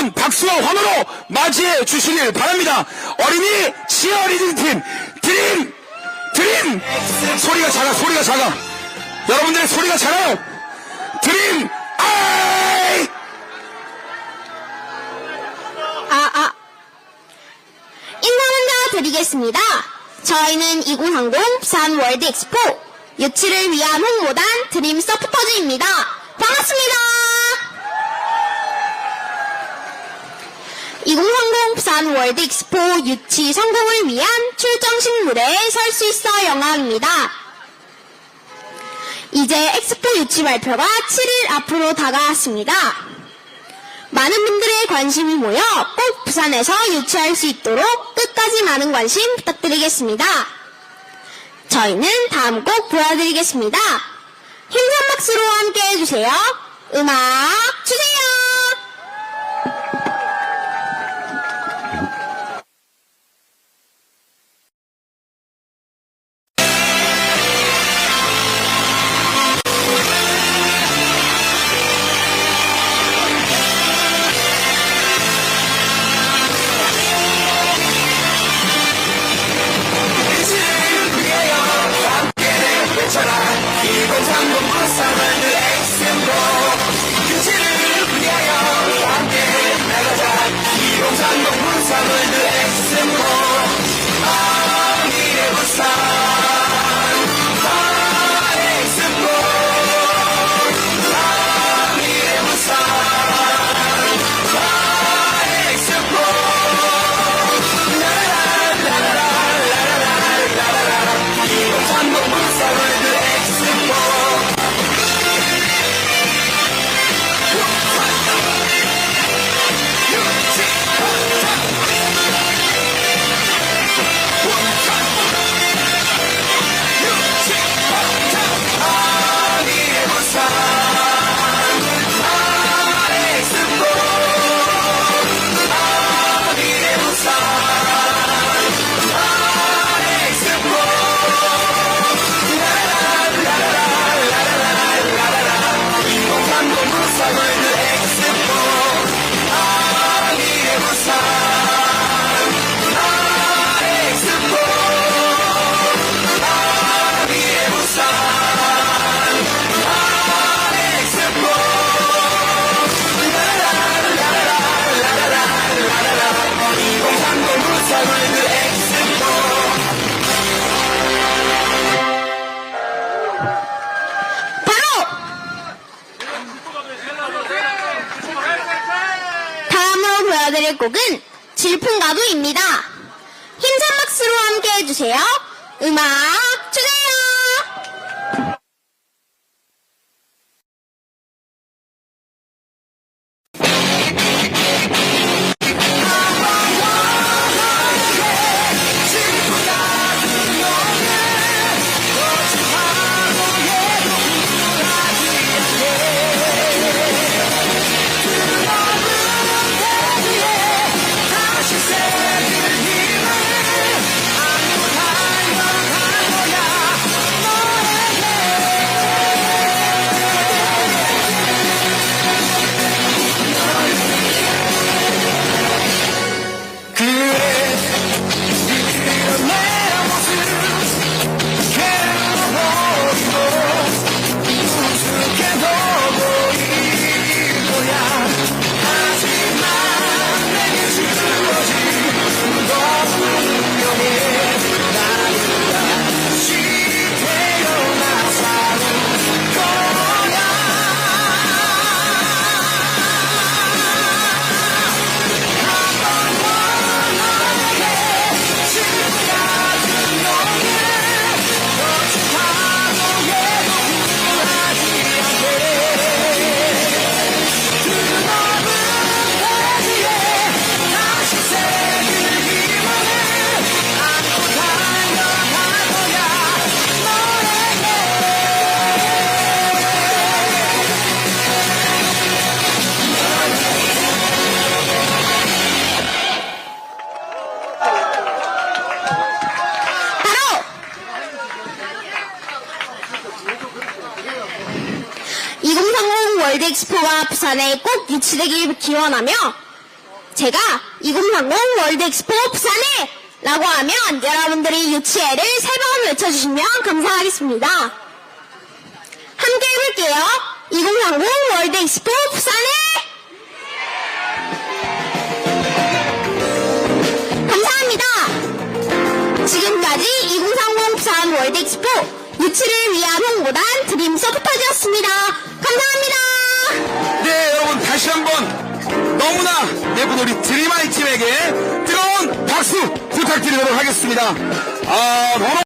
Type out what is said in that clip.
뜨거운 박수와 환호로 맞이해 주시길 바랍니다. 어린이 치어리딩 팀 드림 드림 소리가 작아 소리가 작아 여러분들의 소리가 작아요. 드림 아이 아, 아. 인사 먼저 드리겠습니다. 저희는 2030 부산 월드 엑스포 유치를 위한 홍보단 드림 서포터즈입니다. 반갑습니다. 2030 부산 월드 엑스포 유치 성공을 위한 출정식 무대에 설 수 있어 영광입니다. 이제 엑스포 유치 발표가 7일 앞으로 다가왔습니다. 많은 분들의 관심이 모여 꼭 부산에서 유치할 수 있도록 끝까지 많은 관심 부탁드리겠습니다. 저희는 다음 곡 보여드리겠습니다. 힘찬 박수로 함께 해주세요. 음악 주세요! 바 로 보여드릴 곡은 질풍가도입니다. 힘찬 박수로 함께 해주세요. 음악 월드 엑스포가 부산에 꼭 유치되길 기원하며 제가 2030 월드 엑스포 부산에 라고 하면 여러분들이 유치해를 세 번 외쳐주시면 감사하겠습니다. 함께 해볼게요. 2030 월드 엑스포 부산에 감사합니다. 지금까지 2030 부산 월드 엑스포 유치를 위한 홍보단 드림 서포터즈였습니다. 우리 드림아이 팀에게 뜨거운 박수 부탁드리도록 하겠습니다. 아,